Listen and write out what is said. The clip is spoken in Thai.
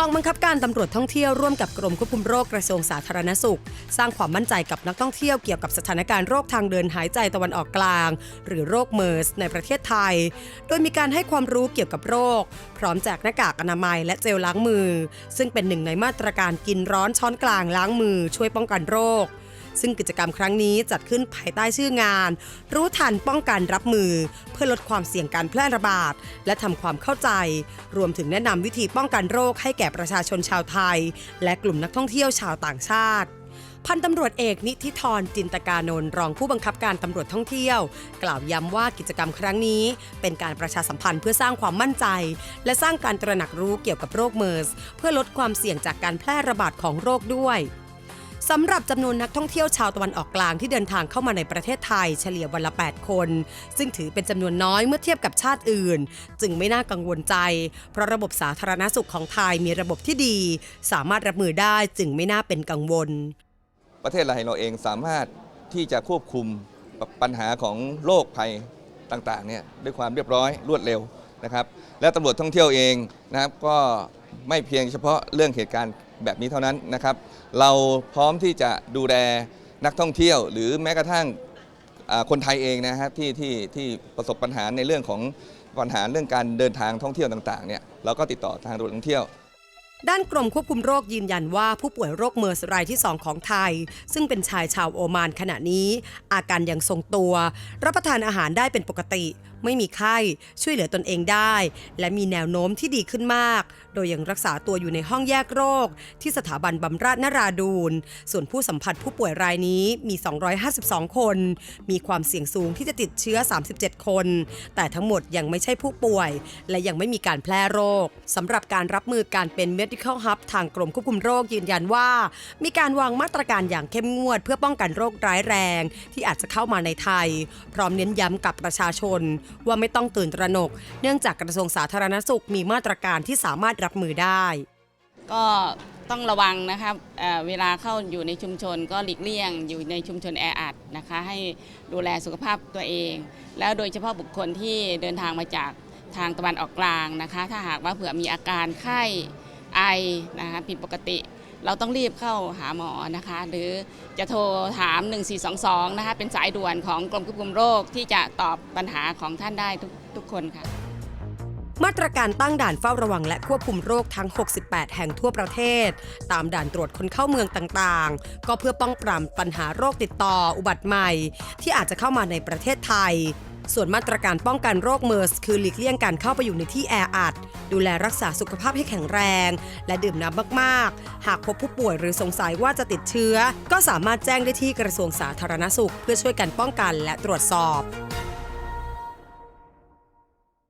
กองบังคับการตำรวจท่องเที่ยวร่วมกับกรมควบคุมโรคกระทรวงสาธารณสุข สร้างความมั่นใจกับนักท่องเที่ยวเกี่ยวกับสถานการณ์โรคทางเดินหายใจตะวันออกกลาง หรือโรคเมอร์ส ในประเทศไทย โดยมีการให้ความรู้เกี่ยวกับโรค พร้อมแจกหน้ากากอนามัยและเจลล้างมือ ซึ่งเป็นหนึ่งในมาตรการกินร้อนช้อนกลางล้างมือช่วยป้องกันโรค ซึ่งกิจกรรมครั้งนี้จัดขึ้นภายใต้ชื่องาน รู้ทันป้องกันรับมือ เพื่อลดความเสี่ยงการแพร่ระบาด และทำความเข้าใจ รวมถึงแนะนำวิธีป้องกันโรคให้แก่ประชาชนชาวไทย และกลุ่มนักท่องเที่ยวชาวต่างชาติพันตำรวจเอกนิธิธรจินตกานนท์รองผู้บังคับการตำรวจท่องเที่ยว กล่าวย้ำว่ากิจกรรมครั้งนี้ เป็นการประชาสัมพันธ์เพื่อสร้างความมั่นใจ และสร้างการตระหนักรู้เกี่ยวกับโรคเมอร์ส เพื่อลดความเสี่ยงจากการแพร่ระบาดของโรคด้วย สำหรับจำนวนนักท่องเที่ยวชาวตะวันออกกลางที่เดินทางเข้ามาในประเทศไทยเฉลี่ยวันละ 8 คน ซึ่งถือเป็นจำนวนน้อยเมื่อเทียบกับชาติอื่น จึงไม่น่ากังวลใจ เพราะระบบสาธารณสุขของไทยมีระบบที่ดี สามารถรับมือได้จึงไม่น่าเป็นกังวล ประเทศไทยเราเองสามารถที่จะควบคุมปัญหาของโรคภัยต่างๆเนี่ยด้วยความเรียบร้อยรวดเร็วนะครับและตำรวจท่องเที่ยวเองนะครับก็ไม่เพียงเฉพาะเรื่องเหตุการณ์ แบบนี้เท่านั้นนะครับ เราพร้อมที่จะดูแลนักท่องเที่ยว หรือแม้กระทั่งคนไทยเองนะครับที่ที่ที่ประสบปัญหาในเรื่องของปัญหาเรื่องการเดินทางท่องเที่ยวต่างๆเนี่ยเราก็ติดต่อทางตำรวจท่องเที่ยวด้านกรมควบคุมโรคยืนยันว่าผู้ป่วยโรคเมอร์สรายที่ 2 ของไทย ซึ่งเป็นชายชาวโอมานขณะนี้ อาการยังทรงตัว รับประทานอาหารได้เป็นปกติไม่มีไข้ ช่วยเหลือตนเองได้ และมีแนวโน้มที่ดีขึ้นมาก โดยยังรักษาตัวอยู่ในห้องแยกโรค ที่สถาบันบำราศนราดูน ส่วนผู้สัมผัสผู้ป่วยรายนี้มี 252 คน มีความเสี่ยงสูงที่จะติดเชื้อ 37 คน แต่ทั้งหมดยังไม่ใช่ผู้ป่วย และยังไม่มีการแพร่โรคสำหรับการรับมือการเป็น medical hub ทางกรมควบคุมโรคยืนยันว่า มีการวางมาตรการอย่างเข้มงวด เพื่อป้องกันโรคร้ายแรง ที่อาจจะเข้ามาในไทย พร้อมเน้นย้ำกับประชาชนว่าไม่ต้องตื่นตระหนก เนื่องจากกระทรวงสาธารณสุขมีมาตรการที่สามารถรับมือได้ ก็ต้องระวังนะครับเเวลาเข้าอยู่ในชุมชนก็หลีกเลี่ยง อยู่ในชุมชนแออัดนะคะ ให้ดูแลสุขภาพตัวเอง แล้วโดยเฉพาะบุคคลที่เดินทางมาจากทางตะวันออกกลางนะคะ ถ้าหากว่าเผื่อมีอาการไข้ไอนะคะผิดปกติ เราต้องรีบเข้าหาหมอนะคะ หรือจะโทรถาม 1422 นะคะ เป็นสายด่วนของกรมควบคุมโรคที่จะตอบปัญหาของท่านได้ทุกทุกคนค่ะ มาตรการตั้งด่านเฝ้าระวังและควบคุมโรคทั้ง 68 แห่งทั่วประเทศ ตามด่านตรวจคนเข้าเมืองต่างๆ ก็เพื่อป้องปรามปัญหาโรคติดต่ออุบัติใหม่ ที่อาจจะเข้ามาในประเทศไทย ส่วนมาตรการป้องกันโรคเมอร์ส คือหลีกเลี่ยงการเข้าไปอยู่ในที่แออัด ดูแลรักษาสุขภาพให้แข็งแรง และดื่มน้ำมากๆ หากพบผู้ป่วยหรือสงสัยว่าจะติดเชื้อ ก็สามารถแจ้งได้ที่กระทรวงสาธารณสุข เพื่อช่วยกันป้องกันและตรวจสอบ